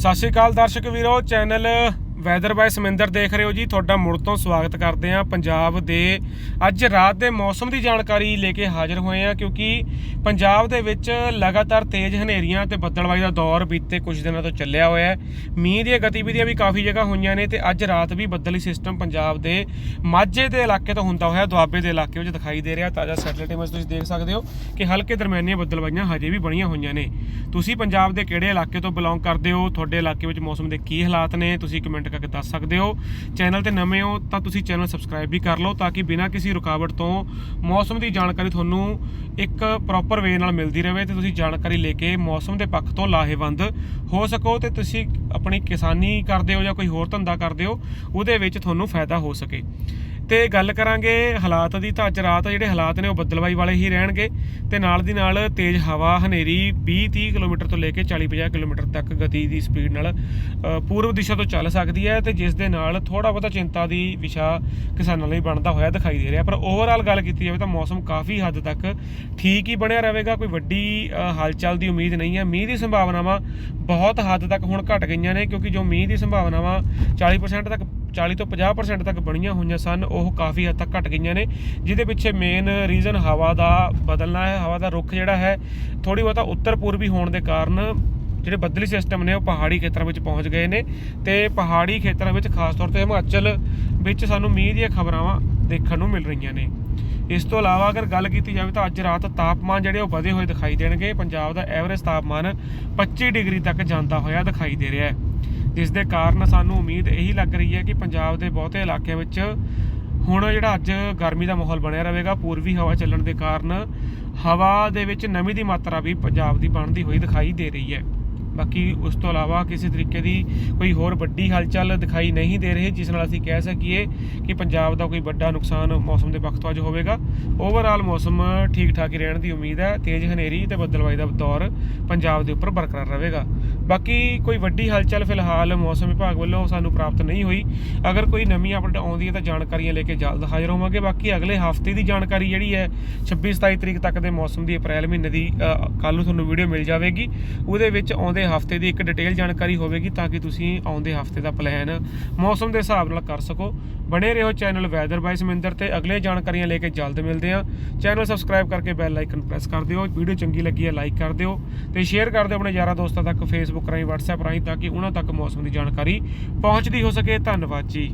ਸਤਿ ਸ਼੍ਰੀ ਅਕਾਲ ਦਰਸ਼ਕ ਵੀਰੋ ਚੈਨਲ ਵੈਦਰ ਬਾਈ ਸਮਿੰਦਰ ਦੇਖ ਰਹੇ ਹੋ ਜੀ, ਤੁਹਾਡਾ ਮੁੜ ਤੋਂ ਸਵਾਗਤ ਕਰਦੇ ਹਾਂ ਪੰਜਾਬ ਦੇ। ਅੱਜ ਰਾਤ ਦੇ ਮੌਸਮ ਦੀ ਜਾਣਕਾਰੀ ਲੈ ਕੇ ਹਾਜ਼ਰ ਹੋਏ ਹਾਂ ਕਿਉਂਕਿ ਪੰਜਾਬ ਦੇ ਵਿੱਚ ਲਗਾਤਾਰ ਤੇਜ਼ ਹਨੇਰੀਆਂ ਤੇ ਬੱਦਲਬਾਈ ਦਾ ਦੌਰ ਬੀਤੇ ਕੁਝ ਦਿਨਾਂ ਤੋਂ ਚੱਲਿਆ ਹੋਇਆ ਹੈ। ਮੀਂਹ ਦੀਆਂ ਗਤੀਵਿਧੀਆਂ ਵੀ ਕਾਫੀ ਜਗ੍ਹਾ ਹੋਈਆਂ ਨੇ ਤੇ ਅੱਜ ਰਾਤ ਵੀ ਬੱਦਲੀ ਸਿਸਟਮ ਪੰਜਾਬ ਦੇ ਮਾਝੇ ਦੇ ਇਲਾਕੇ ਤੋਂ ਹੁੰਦਾ ਹੋਇਆ, ਦੁਆਬੇ ਦੇ ਇਲਾਕੇ ਵਿੱਚ ਦਿਖਾਈ ਦੇ ਰਿਹਾ। ਤਾਜ਼ਾ ਸੈਟਲਾਈਟ ਇਮੇਜ ਤੁਸੀਂ ਦੇਖ ਸਕਦੇ ਹੋ ਕਿ ਹਲਕੇ ਦਰਮਿਆਨੀਆਂ ਬੱਦਲਬਾਈਆਂ ਹਜੇ ਵੀ ਬਣੀਆਂ ਹੋਈਆਂ ਨੇ। ਤੁਸੀਂ ਪੰਜਾਬ ਦੇ ਕਿਹੜੇ ਇਲਾਕੇ ਤੋਂ ਬਿਲੋਂਗ ਕਰਦੇ ਹੋ? ਤੁਹਾਡੇ ਇਲਾਕੇ ਵਿੱਚ ਮੌਸਮ ਦੇ ਕੀ ਹਾਲਾਤ ਨੇ? ਤੁਸੀਂ ਕਮੈਂਟ ਕਰਕੇ ਦੱਸ ਸਕਦੇ ਹੋ। ਚੈਨਲ ਤੇ ਨਵੇਂ ਹੋ ਤਾਂ ਤੁਸੀਂ ਚੈਨਲ ਸਬਸਕ੍ਰਾਈਬ ਵੀ ਕਰ ਲਓ ਤਾਂ ਕਿ ਬਿਨਾਂ ਕਿਸੇ ਰੁਕਾਵਟ ਤੋਂ ਮੌਸਮ ਦੀ ਜਾਣਕਾਰੀ ਤੁਹਾਨੂੰ ਇੱਕ ਪ੍ਰੋਪਰ ਵੇ ਨਾਲ ਮਿਲਦੀ ਰਹੇ ਤੇ ਤੁਸੀਂ ਜਾਣਕਾਰੀ ਲੈ ਕੇ ਮੌਸਮ ਦੇ ਪੱਖ ਤੋਂ ਲਾਹੇਵੰਦ ਹੋ ਸਕੋ ਤੇ ਤੁਸੀਂ ਆਪਣੀ ਕਿਸਾਨੀ ਕਰਦੇ ਹੋ ਜਾਂ ਕੋਈ ਹੋਰ ਧੰਦਾ ਕਰਦੇ ਹੋ, ਉਹਦੇ ਵਿੱਚ ਤੁਹਾਨੂੰ ਫਾਇਦਾ ਹੋ ਸਕੇ। ਤੇ ਗੱਲ ਕਰਾਂਗੇ ਹਾਲਾਤ ਦੀ। ਤਾਂ ਅੱਜ ਰਾਤ ਜਿਹੜੇ ਹਾਲਾਤ ਨੇ ਉਹ ਬੱਦਲਵਾਈ ਵਾਲੇ ਹੀ ਰਹਿਣਗੇ ਤੇ ਨਾਲ ਦੀ ਨਾਲ ਤੇਜ਼ ਹਵਾ ਹਨੇਰੀ 20-30 ਕਿਲੋਮੀਟਰ ਤੋਂ ਲੈ ਕੇ 40-50 ਕਿਲੋਮੀਟਰ ਤੱਕ ਗਤੀ ਦੀ ਸਪੀਡ ਨਾਲ ਪੂਰਬ ਦਿਸ਼ਾ ਤੋਂ ਚੱਲ ਸਕਦੀ ਹੈ ਤੇ ਜਿਸ ਦੇ ਨਾਲ ਥੋੜਾ ਬਹੁਤਾ ਚਿੰਤਾ ਦੀ ਵਿਸ਼ਾ ਕਿਸਾਨਾਂ ਲਈ ਬਣਦਾ ਹੋਇਆ ਦਿਖਾਈ ਦੇ ਰਿਹਾ। ਪਰ ਓਵਰਆਲ ਗੱਲ ਕੀਤੀ ਜਾਵੇ ਤਾਂ ਮੌਸਮ ਕਾਫੀ ਹੱਦ ਤੱਕ ਠੀਕ ਹੀ ਬਣਿਆ ਰਹੇਗਾ ਕੋਈ ਵੱਡੀ ਅ, ਹਲਚਲ ਦੀ ਉਮੀਦ ਨਹੀਂ ਹੈ। ਮੀਂਹ ਦੀ ਸੰਭਾਵਨਾਵਾਂ ਬਹੁਤ ਹੱਦ ਤੱਕ ਹੁਣ ਘਟ ਗਈਆਂ ਨੇ ਕਿਉਂਕਿ ਜੋ ਮੀਂਹ ਦੀ ਸੰਭਾਵਨਾਵਾਂ 40% ਤੱਕ 40 ਤੋਂ 50% ਤੱਕ ਬਣੀਆਂ ਹੋਈਆਂ ਸਨ, ਉਹ ਕਾਫੀ ਹੱਦ ਤੱਕ ਘਟ ਗਈਆਂ ਨੇ, ਜਿਹਦੇ ਪਿੱਛੇ ਮੇਨ ਰੀਜ਼ਨ ਹਵਾ ਦਾ ਬਦਲਣਾ ਹੈ, ਹਵਾ ਦਾ ਰੁਖ ਜਿਹੜਾ ਹੈ ਥੋੜੀ ਬਹੁਤਾ ਉੱਤਰ ਪੂਰਬੀ ਹੋਣ ਦੇ ਕਾਰਨ ਜਿਹੜੇ ਬੱਦਲੀ ਸਿਸਟਮ ਨੇ ਉਹ ਪਹਾੜੀ ਖੇਤਰਾਂ ਵਿੱਚ ਪਹੁੰਚ ਗਏ ਨੇ ਤੇ ਪਹਾੜੀ ਖੇਤਰਾਂ ਵਿੱਚ ਖਾਸ ਤੌਰ ਤੇ ਹਿਮਾਚਲ ਵਿੱਚ ਸਾਨੂੰ ਮੀਂਹ ਦੀਆਂ ਖਬਰਾਂ ਦੇਖਣ ਨੂੰ ਮਿਲ ਰਹੀਆਂ ਨੇ। ਇਸ ਤੋਂ ਇਲਾਵਾ ਅਗਰ ਗੱਲ ਕੀਤੀ ਜਾਵੇ ਤਾਂ ਅੱਜ ਰਾਤ ਤਾਪਮਾਨ ਜਿਹੜੇ ਉਹ ਵਧੇ ਹੋਏ ਦਿਖਾਈ ਦੇਣਗੇ, ਪੰਜਾਬ ਦਾ ਐਵਰੇਜ ਤਾਪਮਾਨ 25 ਡਿਗਰੀ ਤੱਕ ਜਾਂਦਾ ਹੋਇਆ ਦਿਖਾਈ ਦੇ ਰਿਹਾ ਹੈ। ਜਿਸ ਦੇ ਕਾਰਨ ਸਾਨੂੰ ਉਮੀਦ ਇਹੀ ਲੱਗ ਰਹੀ ਹੈ ਕਿ ਪੰਜਾਬ ਦੇ ਬਹੁਤੇ ਇਲਾਕਿਆਂ ਵਿੱਚ ਹੁਣ ਜਿਹੜਾ ਅੱਜ ਗਰਮੀ ਦਾ ਮਾਹੌਲ ਬਣਿਆ ਰਹੇਗਾ, ਪੂਰਬੀ ਹਵਾ ਚੱਲਣ ਦੇ ਕਾਰਨ ਹਵਾ ਦੇ ਵਿੱਚ ਨਮੀ ਦੀ ਮਾਤਰਾ ਵੀ ਪੰਜਾਬ ਦੀ ਬਣਦੀ ਹੋਈ ਦਿਖਾਈ ਦੇ ਰਹੀ ਹੈ। ਬਾਕੀ ਉਸ ਤੋਂ ਇਲਾਵਾ ਕਿਸੇ ਤਰੀਕੇ ਦੀ ਕੋਈ ਹੋਰ ਵੱਡੀ ਹਲਚਲ ਦਿਖਾਈ ਨਹੀਂ ਦੇ ਰਹੀ, ਜਿਸ ਨਾਲ ਅਸੀਂ ਕਹਿ ਸਕੀਏ ਕਿ ਪੰਜਾਬ ਦਾ ਕੋਈ ਵੱਡਾ ਨੁਕਸਾਨ ਮੌਸਮ ਦੇ ਪੱਖ ਤੋਂ ਅੱਜ ਹੋਵੇਗਾ। ਓਵਰਆਲ ਮੌਸਮ ਠੀਕ ਠਾਕ ਹੀ ਰਹਿਣ ਦੀ ਉਮੀਦ ਹੈ। ਤੇਜ਼ ਹਨੇਰੀ ਤੇ ਬੱਦਲਬਾਈ ਦਾ ਦੌਰ ਪੰਜਾਬ ਦੇ ਉੱਪਰ ਬਰਕਰਾਰ ਰਹੇਗਾ। ਬਾਕੀ ਕੋਈ ਵੱਡੀ ਹਲਚਲ ਫਿਲਹਾਲ ਮੌਸਮ ਵਿਭਾਗ ਵੱਲੋਂ ਸਾਨੂੰ ਪ੍ਰਾਪਤ ਨਹੀਂ ਹੋਈ। ਅਗਰ ਕੋਈ ਨਵੀਂ ਅਪਡੇਟ ਆਉਂਦੀ ਹੈ ਤਾਂ ਜਾਣਕਾਰੀਆਂ ਲੈ ਕੇ ਜਲਦ ਹਾਜ਼ਰ ਹੋਵਾਂਗੇ। ਬਾਕੀ ਅਗਲੇ ਹਫ਼ਤੇ ਦੀ ਜਾਣਕਾਰੀ ਜਿਹੜੀ ਹੈ 26 27 ਤਰੀਕ ਤੱਕ ਦੇ ਮੌਸਮ ਦੀ ਅਪ੍ਰੈਲ ਮਹੀਨੇ ਦੀ ਕੱਲ ਨੂੰ ਤੁਹਾਨੂੰ ਵੀਡੀਓ ਮਿਲ ਜਾਵੇਗੀ। ਉਹਦੇ ਵਿੱਚ ਆਉਂਦੇ ਹਫ਼ਤੇ ਦੀ ਇੱਕ ਡਿਟੇਲ ਜਾਣਕਾਰੀ ਹੋਵੇਗੀ ਤਾਂ ਕਿ ਤੁਸੀਂ ਆਉਂਦੇ ਹਫ਼ਤੇ ਦਾ ਪਲਾਨ ਮੌਸਮ ਦੇ ਹਿਸਾਬ ਨਾਲ ਕਰ ਸਕੋ। ਬਣੇ ਰਹੋ ਚੈਨਲ ਵੈਦਰ ਬਾਈ ਸਮਿੰਦਰ ਤੇ ਅਗਲੇ ਜਾਣਕਾਰੀਆਂ ਲੈ ਕੇ ਜਲਦ ਮਿਲਦੇ ਹਾਂ। ਚੈਨਲ ਸਬਸਕ੍ਰਾਈਬ ਕਰਕੇ ਬੈਲ ਆਈਕਨ ਪ੍ਰੈਸ ਕਰ ਦਿਓ। ਵੀਡੀਓ ਚੰਗੀ ਲੱਗੀ ਹੈ, ਲਾਈਕ ਕਰ ਦਿਓ ਤੇ ਸ਼ੇਅਰ ਕਰ ਦਿਓ ਆਪਣੇ ਯਾਰਾਂ ਦੋਸਤਾਂ ਤੱਕ ਫੇਸਬੁੱਕ ਰਾਹੀਂ, WhatsApp ਰਾਹੀਂ ਤਾਂ ਕਿ ਉਹਨਾਂ ਤੱਕ ਮੌਸਮ ਦੀ ਜਾਣਕਾਰੀ ਪਹੁੰਚਦੀ ਹੋ ਸਕੇ। ਧੰਨਵਾਦ ਜੀ।